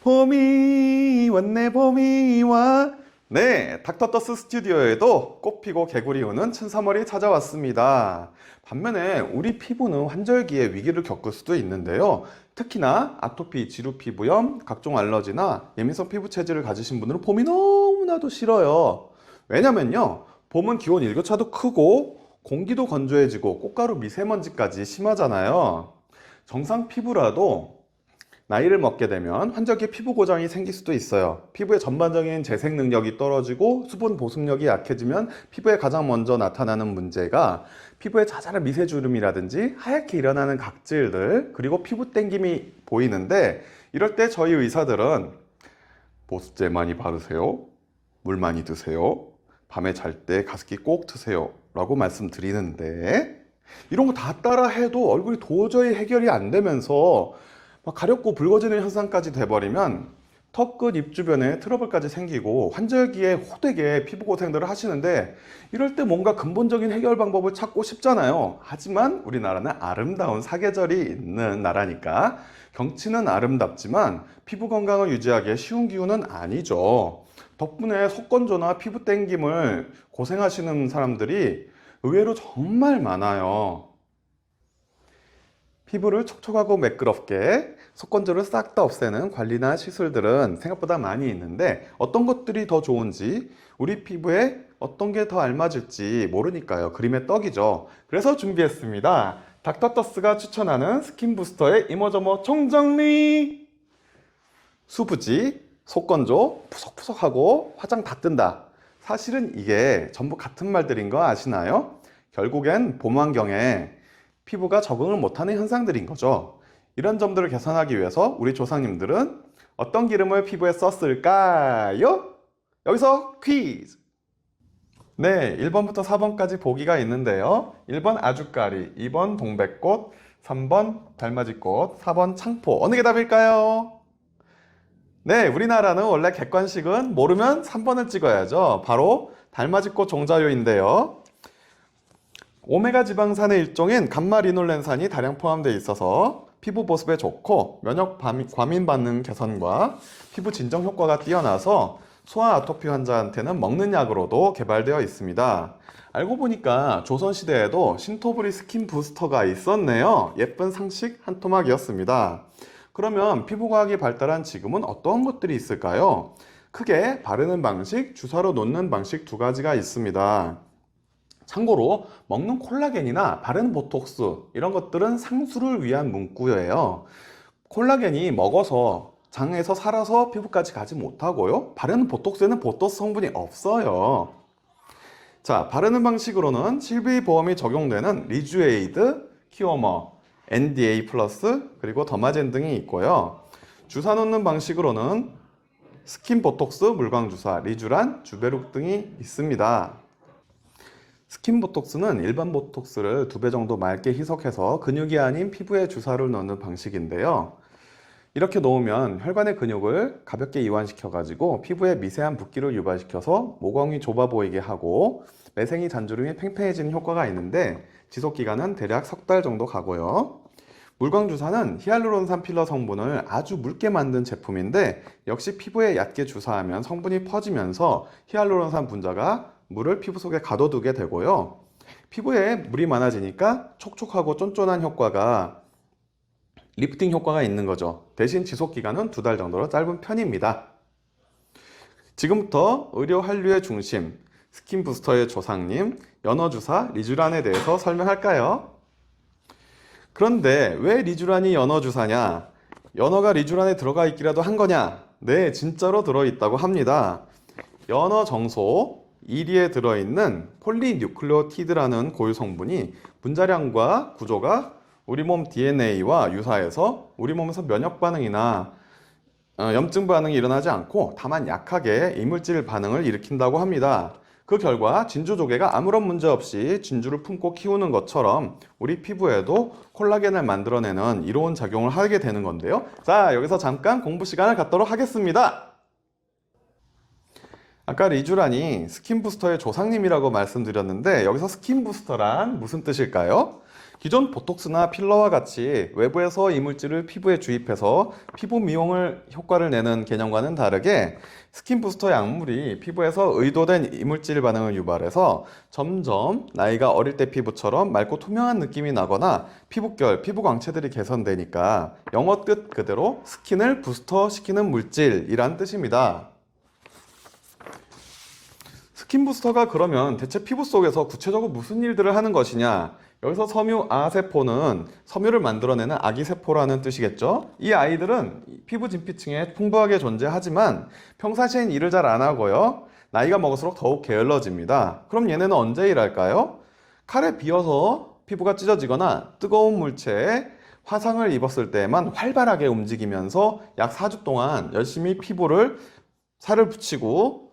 봄이 왔네 봄이 와. 네, 닥터더스 스튜디오에도 꽃 피고 개구리 우는 춘삼월이 찾아왔습니다. 반면에 우리 피부는 환절기에 위기를 겪을 수도 있는데요. 특히나 아토피, 지루 피부염, 각종 알러지나 예민성 피부 체질을 가지신 분들은 봄이 너무나도 싫어요. 왜냐면요. 봄은 기온 일교차도 크고 공기도 건조해지고 꽃가루 미세먼지까지 심하잖아요. 정상 피부라도 나이를 먹게 되면 환절기 피부 고장이 생길 수도 있어요. 피부의 전반적인 재생 능력이 떨어지고 수분 보습력이 약해지면 피부에 가장 먼저 나타나는 문제가 피부에 자잘한 미세주름이라든지 하얗게 일어나는 각질들 그리고 피부 땡김이 보이는데 이럴 때 저희 의사들은 보습제 많이 바르세요. 물 많이 드세요. 밤에 잘 때 가습기 꼭 드세요. 라고 말씀드리는데 이런 거 다 따라 해도 얼굴이 도저히 해결이 안 되면서 막 가렵고 붉어지는 현상까지 돼버리면 턱끝 입 주변에 트러블까지 생기고 환절기에 호되게 피부 고생들을 하시는데 이럴 때 뭔가 근본적인 해결 방법을 찾고 싶잖아요. 하지만 우리나라는 아름다운 사계절이 있는 나라니까 경치는 아름답지만 피부 건강을 유지하기에 쉬운 기후는 아니죠. 덕분에 속건조나 피부 땡김을 고생하시는 사람들이 의외로 정말 많아요. 피부를 촉촉하고 매끄럽게 속건조를 싹 다 없애는 관리나 시술들은 생각보다 많이 있는데 어떤 것들이 더 좋은지 우리 피부에 어떤 게 더 알맞을지 모르니까요. 그림의 떡이죠. 그래서 준비했습니다. 닥터터스가 추천하는 스킨 부스터의 이모저모 총정리! 수부지, 속건조, 푸석푸석하고 화장 다 뜬다. 사실은 이게 전부 같은 말들인 거 아시나요? 결국엔 봄 환경에 피부가 적응을 못하는 현상들인 거죠. 이런 점들을 개선하기 위해서 우리 조상님들은 어떤 기름을 피부에 썼을까요? 여기서 퀴즈! 네, 1번부터 4번까지 보기가 있는데요. 1번 아주까리, 2번 동백꽃, 3번 달맞이꽃, 4번 창포. 어느 게 답일까요? 네, 우리나라는 원래 객관식은 모르면 3번을 찍어야죠. 바로 달맞이꽃 종자효인데요. 오메가 지방산의 일종인 감마 리놀렌산이 다량 포함되어 있어서 피부 보습에 좋고 면역 반- 과민 반응 개선과 피부 진정 효과가 뛰어나서 소아 아토피 환자한테는 먹는 약으로도 개발되어 있습니다. 알고 보니까 조선시대에도 신토부리 스킨 부스터가 있었네요. 예쁜 상식 한 토막이었습니다. 그러면 피부과학이 발달한 지금은 어떤 것들이 있을까요? 크게 바르는 방식, 주사로 놓는 방식 두 가지가 있습니다. 참고로 먹는 콜라겐이나 바르는 보톡스 이런 것들은 상수를 위한 문구예요. 콜라겐이 먹어서 장에서 살아서 피부까지 가지 못하고요. 바르는 보톡스에는 보토스 성분이 없어요. 자, 바르는 방식으로는 실비보험이 적용되는 리주에이드, 키워머, NDA 플러스 그리고 더마젠 등이 있고요. 주사 놓는 방식으로는 스킨 보톡스, 물광 주사, 리주란, 주베룩 등이 있습니다. 스킨 보톡스는 일반 보톡스를 두 배 정도 맑게 희석해서 근육이 아닌 피부에 주사를 넣는 방식인데요. 이렇게 놓으면 혈관의 근육을 가볍게 이완시켜 가지고 피부에 미세한 붓기를 유발시켜서 모공이 좁아 보이게 하고 매생이 잔주름이 팽팽해지는 효과가 있는데 지속 기간은 대략 석 달 정도 가고요. 물광 주사는 히알루론산 필러 성분을 아주 묽게 만든 제품인데 역시 피부에 얕게 주사하면 성분이 퍼지면서 히알루론산 분자가 물을 피부 속에 가둬두게 되고요. 피부에 물이 많아지니까 촉촉하고 쫀쫀한 효과가 리프팅 효과가 있는 거죠. 대신 지속 기간은 두 달 정도로 짧은 편입니다. 지금부터 의료 한류의 중심, 스킨 부스터의 조상님, 연어주사 리쥬란에 대해서 설명할까요? 그런데 왜 리쥬란이 연어주사냐? 연어가 리쥬란에 들어가 있기라도 한 거냐? 네, 진짜로 들어있다고 합니다. 연어 정소 1위에 들어있는 폴리뉴클레오티드라는 고유 성분이 분자량과 구조가 우리 몸 DNA와 유사해서 우리 몸에서 면역 반응이나 어, 염증 반응이 일어나지 않고 다만 약하게 이물질 반응을 일으킨다고 합니다. 그 결과 진주 조개가 아무런 문제 없이 진주를 품고 키우는 것처럼 우리 피부에도 콜라겐을 만들어내는 이로운 작용을 하게 되는 건데요. 자, 여기서 잠깐 공부 시간을 갖도록 하겠습니다. 아까 리쥬란이 스킨 부스터의 조상님이라고 말씀드렸는데 여기서 스킨 부스터란 무슨 뜻일까요? 기존 보톡스나 필러와 같이 외부에서 이물질을 피부에 주입해서 피부 미용을 효과를 내는 개념과는 다르게 스킨 부스터 약물이 피부에서 의도된 이물질 반응을 유발해서 점점 나이가 어릴 때 피부처럼 맑고 투명한 느낌이 나거나 피부결, 피부 광채들이 개선되니까 영어 뜻 그대로 스킨을 부스터 시키는 물질이란 뜻입니다. 스킨 부스터가 그러면 대체 피부 속에서 구체적으로 무슨 일들을 하는 것이냐? 여기서 섬유 아세포는 섬유를 만들어내는 아기세포라는 뜻이겠죠? 이 아이들은 피부 진피층에 풍부하게 존재하지만 평상시엔 일을 잘 안 하고요. 나이가 먹을수록 더욱 게을러집니다. 그럼 얘네는 언제 일할까요? 칼에 비어서 피부가 찢어지거나 뜨거운 물체에 화상을 입었을 때에만 활발하게 움직이면서 약 4주 동안 열심히 피부를 살을 붙이고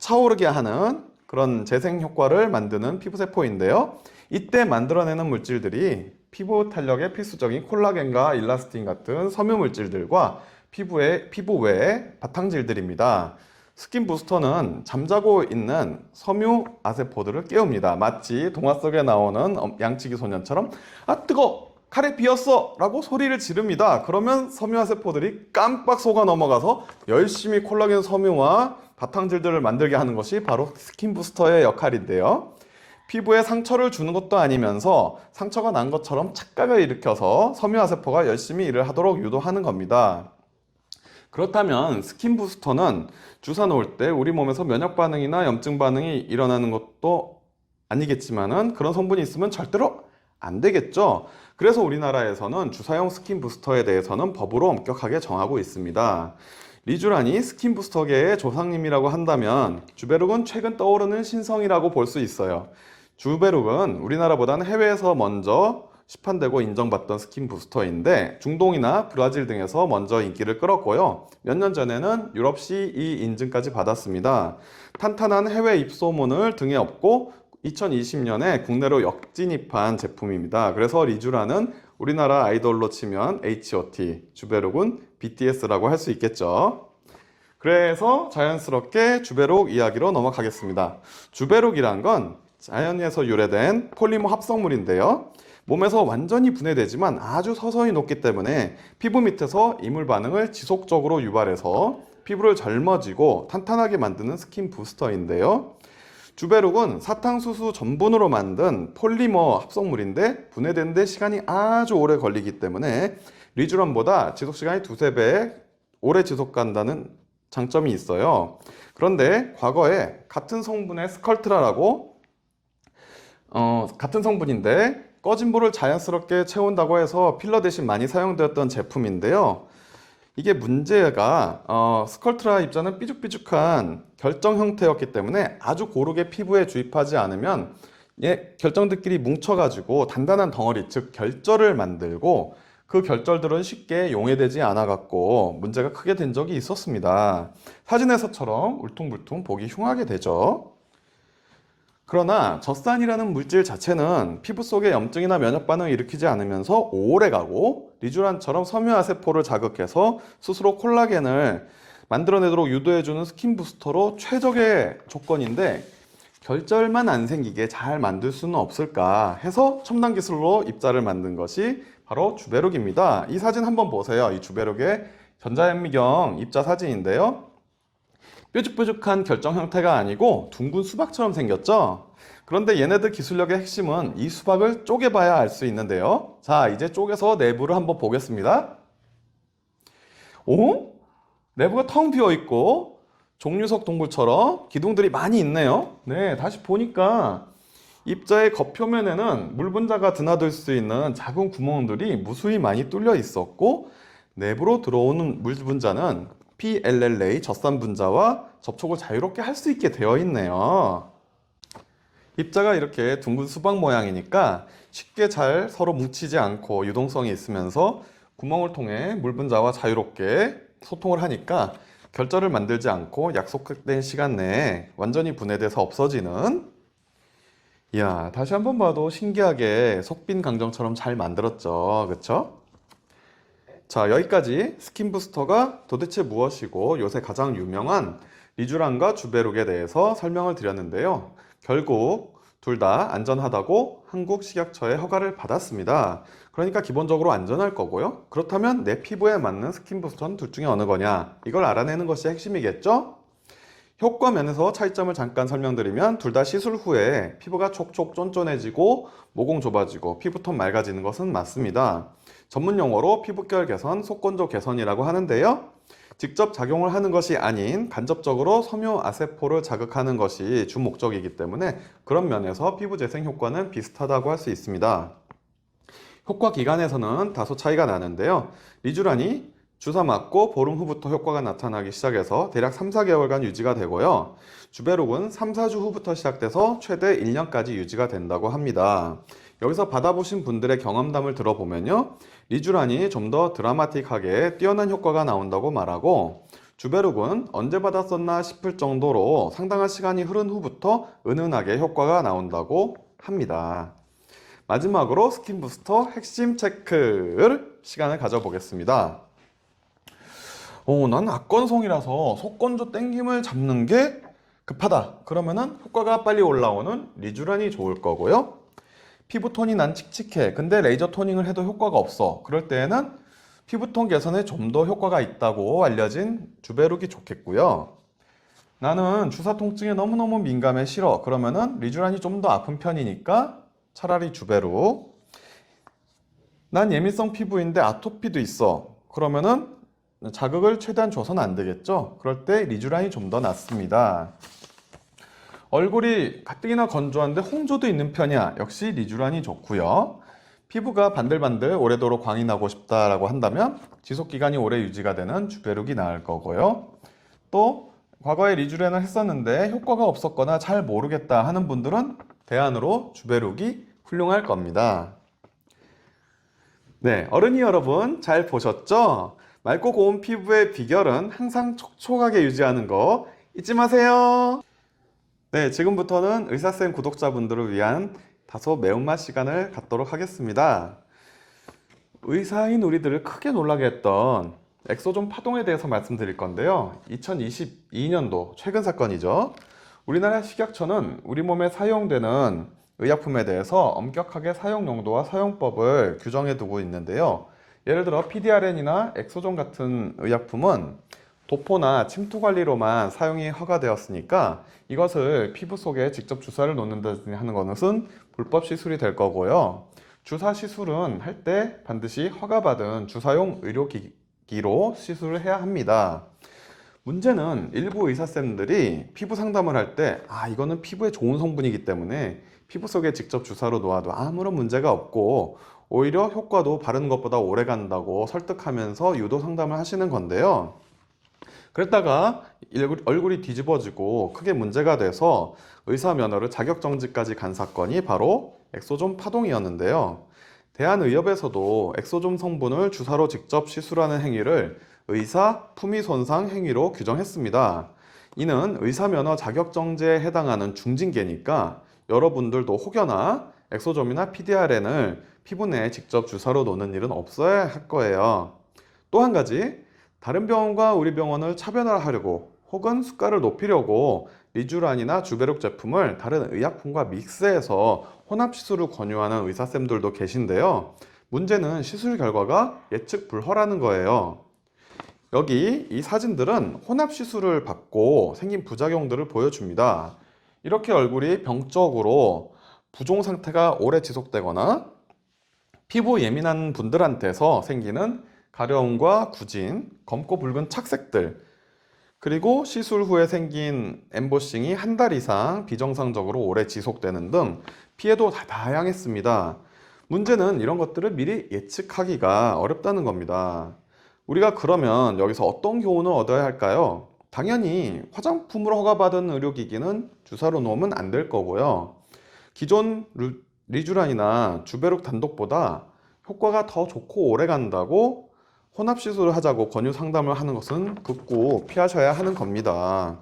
차오르게 하는 그런 재생 효과를 만드는 피부세포인데요. 이때 만들어내는 물질들이 피부 탄력에 필수적인 콜라겐과 일라스틴 같은 섬유 물질들과 피부의 피부 외의 바탕질들입니다. 스킨 부스터는 잠자고 있는 섬유 아세포들을 깨웁니다. 마치 동화 속에 나오는 양치기 소년처럼 아 뜨거 칼에 비었어 라고 소리를 지릅니다. 그러면 섬유 아세포들이 깜빡 속아 넘어가서 열심히 콜라겐 섬유와 바탕질들을 만들게 하는 것이 바로 스킨 부스터의 역할인데요. 피부에 상처를 주는 것도 아니면서 상처가 난 것처럼 착각을 일으켜서 섬유화세포가 열심히 일을 하도록 유도하는 겁니다. 그렇다면 스킨 부스터는 주사 놓을 때 우리 몸에서 면역 반응이나 염증 반응이 일어나는 것도 아니겠지만은 그런 성분이 있으면 절대로 안 되겠죠. 그래서 우리나라에서는 주사용 스킨 부스터에 대해서는 법으로 엄격하게 정하고 있습니다. 리쥬란이 스킨 부스터계의 조상님이라고 한다면 주베룩은 최근 떠오르는 신성이라고 볼 수 있어요. 주베룩은 우리나라보다는 해외에서 먼저 시판되고 인정받던 스킨 부스터인데 중동이나 브라질 등에서 먼저 인기를 끌었고요. 몇 년 전에는 유럽시 이 인증까지 받았습니다. 탄탄한 해외 입소문을 등에 업고 2020년에 국내로 역진입한 제품입니다. 그래서 리쥬라는 우리나라 아이돌로 치면 H.O.T, 주베룩은 BTS라고 할 수 있겠죠. 그래서 자연스럽게 주베룩 이야기로 넘어가겠습니다. 주베룩이란 건 자연에서 유래된 폴리머 합성물인데요. 몸에서 완전히 분해되지만 아주 서서히 녹기 때문에 피부 밑에서 이물 반응을 지속적으로 유발해서 피부를 젊어지고 탄탄하게 만드는 스킨 부스터인데요. 주베룩은 사탕수수 전분으로 만든 폴리머 합성물인데 분해되는 데 시간이 아주 오래 걸리기 때문에 리쥬런보다 지속 시간이 두세 배 오래 지속 간다는 장점이 있어요. 그런데 과거에 같은 성분의 스컬트라라고 어, 같은 성분인데 꺼진 볼을 자연스럽게 채운다고 해서 필러 대신 많이 사용되었던 제품인데요. 이게 문제가 어, 스컬트라 입자는 삐죽삐죽한 결정 형태였기 때문에 아주 고르게 피부에 주입하지 않으면 예, 결정들끼리 뭉쳐가지고 단단한 덩어리, 즉 결절을 만들고 그 결절들은 쉽게 용해되지 않아갖고 문제가 크게 된 적이 있었습니다. 사진에서처럼 울퉁불퉁 보기 흉하게 되죠. 그러나 젖산이라는 물질 자체는 피부 속에 염증이나 면역 반응을 일으키지 않으면서 오래 가고 리쥬란처럼 섬유화 세포를 자극해서 스스로 콜라겐을 만들어내도록 유도해주는 스킨 부스터로 최적의 조건인데 결절만 안 생기게 잘 만들 수는 없을까 해서 첨단 기술로 입자를 만든 것이 바로 주베룩입니다. 이 사진 한번 보세요. 이 주베룩의 전자현미경 입자 사진인데요. 뾰족뾰족한 결정 형태가 아니고 둥근 수박처럼 생겼죠? 그런데 얘네들 기술력의 핵심은 이 수박을 쪼개봐야 알 수 있는데요. 자, 이제 쪼개서 내부를 한번 보겠습니다. 오? 내부가 텅 비어 있고 종류석 동굴처럼 기둥들이 많이 있네요. 네, 다시 보니까 입자의 겉표면에는 물 분자가 드나들 수 있는 작은 구멍들이 무수히 많이 뚫려 있었고 내부로 들어오는 물 분자는 PLLA 젖산 분자와 접촉을 자유롭게 할 수 있게 되어 있네요. 입자가 이렇게 둥근 수박 모양이니까 쉽게 잘 서로 뭉치지 않고 유동성이 있으면서 구멍을 통해 물 분자와 자유롭게 소통을 하니까 결절을 만들지 않고 약속된 시간 내에 완전히 분해돼서 없어지는 이야 다시 한번 봐도 신기하게 속빈 강정처럼 잘 만들었죠 그쵸? 자 여기까지 스킨 부스터가 도대체 무엇이고 요새 가장 유명한 리쥬란과 주베룩에 대해서 설명을 드렸는데요 결국 둘 다 안전하다고 한국식약처의 허가를 받았습니다. 그러니까 기본적으로 안전할 거고요. 그렇다면 내 피부에 맞는 스킨 부스터는 둘 중에 어느 거냐? 이걸 알아내는 것이 핵심이겠죠? 효과 면에서 차이점을 잠깐 설명드리면 둘 다 시술 후에 피부가 촉촉 쫀쫀해지고 모공 좁아지고 피부톤 맑아지는 것은 맞습니다. 전문 용어로 피부결 개선, 속건조 개선이라고 하는데요. 직접 작용을 하는 것이 아닌 간접적으로 섬유 아세포를 자극하는 것이 주 목적이기 때문에 그런 면에서 피부 재생 효과는 비슷하다고 할 수 있습니다. 효과 기간에서는 다소 차이가 나는데요. 리쥬란이 주사 맞고 보름 후부터 효과가 나타나기 시작해서 대략 3, 4개월간 유지가 되고요. 주베룩은 3, 4주 후부터 시작돼서 최대 1년까지 유지가 된다고 합니다. 여기서 받아보신 분들의 경험담을 들어보면요. 리쥬란이 좀 더 드라마틱하게 뛰어난 효과가 나온다고 말하고 주베룩은 언제 받았었나 싶을 정도로 상당한 시간이 흐른 후부터 은은하게 효과가 나온다고 합니다. 마지막으로 스킨 부스터 핵심 체크를 시간을 가져보겠습니다. 어, 난 악건성이라서 속건조 땡김을 잡는 게 급하다. 그러면은 효과가 빨리 올라오는 리쥬란이 좋을 거고요. 피부 톤이 난 칙칙해. 근데 레이저 토닝을 해도 효과가 없어. 그럴 때에는 피부톤 개선에 좀 더 효과가 있다고 알려진 주베룩이 좋겠고요. 나는 주사 통증에 너무너무 민감해 싫어. 그러면은 리쥬란이 좀 더 아픈 편이니까 차라리 주베룩. 난 예민성 피부인데 아토피도 있어. 그러면은 자극을 최대한 줘서는 안 되겠죠? 그럴 때 리쥬란이 좀 더 낫습니다. 얼굴이 가뜩이나 건조한데 홍조도 있는 편이야. 역시 리쥬란이 좋고요. 피부가 반들반들 오래도록 광이 나고 싶다라고 한다면 지속 기간이 오래 유지가 되는 주베룩이 나을 거고요. 또 과거에 리쥬란을 했었는데 효과가 없었거나 잘 모르겠다 하는 분들은 대안으로 주베룩이 훌륭할 겁니다. 네, 어른이 여러분 잘 보셨죠? 맑고 고운 피부의 비결은 항상 촉촉하게 유지하는 거 잊지 마세요. 네, 지금부터는 의사쌤 구독자분들을 위한 다소 매운맛 시간을 갖도록 하겠습니다. 의사인 우리들을 크게 놀라게 했던 엑소존 파동에 대해서 말씀드릴 건데요. 2022년도 최근 사건이죠. 우리나라 식약처는 우리 몸에 사용되는 의약품에 대해서 엄격하게 사용 용도와 사용법을 규정해 두고 있는데요. 예를 들어 PDRN이나 엑소존 같은 의약품은 도포나 침투 관리로만 사용이 허가되었으니까 이것을 피부 속에 직접 주사를 놓는다든지 하는 것은 불법 시술이 될 거고요. 주사 시술은 할 때 반드시 허가받은 주사용 의료기기로 시술을 해야 합니다. 문제는 일부 의사쌤들이 피부 상담을 할 때, 아, 이거는 피부에 좋은 성분이기 때문에 피부 속에 직접 주사로 놓아도 아무런 문제가 없고, 오히려 효과도 바른 것보다 오래 간다고 설득하면서 유도 상담을 하시는 건데요. 그랬다가 얼굴이 뒤집어지고 크게 문제가 돼서 의사 면허를 자격 정지까지 간 사건이 바로 엑소존 파동이었는데요. 대한의협에서도 엑소존 성분을 주사로 직접 시술하는 행위를 의사 품위 손상 행위로 규정했습니다. 이는 의사 면허 자격 정지에 해당하는 중징계니까 여러분들도 혹여나 엑소존이나 PDRN을 피부 내에 직접 주사로 놓는 일은 없어야 할 거예요. 또 한 가지, 다른 병원과 우리 병원을 차별화하려고 혹은 수가를 높이려고 리쥬란이나 주베룩 제품을 다른 의약품과 믹스해서 혼합 시술을 권유하는 의사쌤들도 계신데요. 문제는 시술 결과가 예측 불허라는 거예요. 여기 이 사진들은 혼합 시술을 받고 생긴 부작용들을 보여줍니다. 이렇게 얼굴이 병적으로 부종 상태가 오래 지속되거나 피부 예민한 분들한테서 생기는 가려움과 구진, 검고 붉은 착색들, 그리고 시술 후에 생긴 엠보싱이 한 달 이상 비정상적으로 오래 지속되는 등 피해도 다 다양했습니다. 문제는 이런 것들을 미리 예측하기가 어렵다는 겁니다. 우리가 그러면 여기서 어떤 교훈을 얻어야 할까요? 당연히 화장품으로 허가받은 의료기기는 주사로 놓으면 안 될 거고요. 기존 리쥬란이나 주베룩 단독보다 효과가 더 좋고 오래 간다고 혼합 시술을 하자고 권유 상담을 하는 것은 극구 피하셔야 하는 겁니다.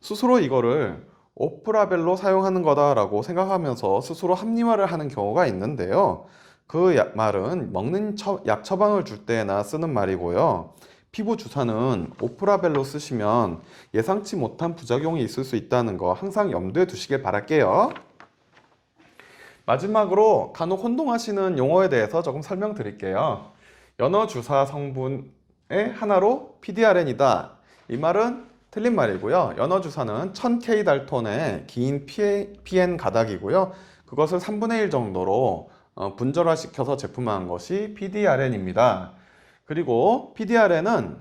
스스로 이거를 오프라벨로 사용하는 거다라고 생각하면서 스스로 합리화를 하는 경우가 있는데요. 그 말은 먹는 처, 약 처방을 줄 때나 쓰는 말이고요. 피부 주사는 오프라벨로 쓰시면 예상치 못한 부작용이 있을 수 있다는 거 항상 염두에 두시길 바랄게요. 마지막으로 간혹 혼동하시는 용어에 대해서 조금 설명드릴게요. 연어 주사 성분의 하나로 PDRN이다. 이 말은 틀린 말이고요. 연어 주사는 1000K 달톤의 긴 PN 가닥이고요. 그것을 3분의 1 정도로 어, 분절화시켜서 제품화한 것이 PDRN입니다. 그리고 PDRN은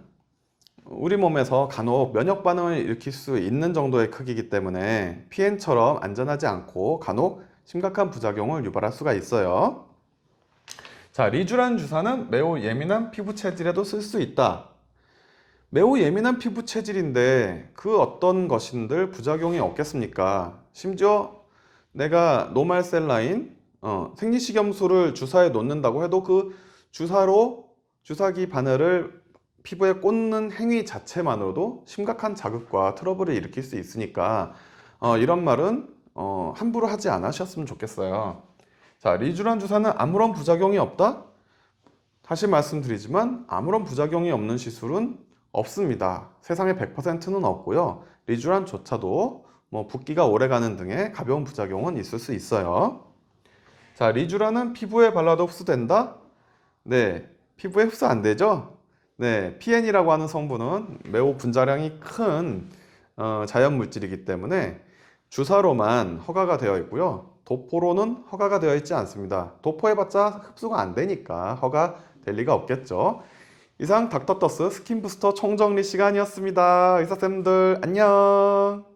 우리 몸에서 간혹 면역 반응을 일으킬 수 있는 정도의 크기이기 때문에 PN처럼 안전하지 않고 간혹 심각한 부작용을 유발할 수가 있어요. 자, 리주란 주사는 매우 예민한 피부 체질에도 쓸 수 있다. 매우 예민한 피부 체질인데 그 어떤 것인들 부작용이 없겠습니까? 심지어 내가 노말셀 라인 어, 생리식염수를 주사에 놓는다고 해도 그 주사로 주사기 바늘을 피부에 꽂는 행위 자체만으로도 심각한 자극과 트러블을 일으킬 수 있으니까 어, 이런 말은 어, 함부로 하지 않으셨으면 좋겠어요. 자, 리주란 주사는 아무런 부작용이 없다? 다시 말씀드리지만 아무런 부작용이 없는 시술은 없습니다. 세상에 100%는 없고요. 리주란조차도 뭐 붓기가 오래가는 등의 가벼운 부작용은 있을 수 있어요. 자, 리주란은 피부에 발라도 흡수된다? 네, 피부에 흡수 안 되죠? 네, PN이라고 하는 성분은 매우 분자량이 큰 어, 자연 물질이기 때문에 주사로만 허가가 되어 있고요. 도포로는 허가가 되어 있지 않습니다. 도포해봤자 흡수가 안 되니까 허가 될 리가 없겠죠. 이상 닥터터스 스킨부스터 총정리 시간이었습니다. 의사쌤들 안녕.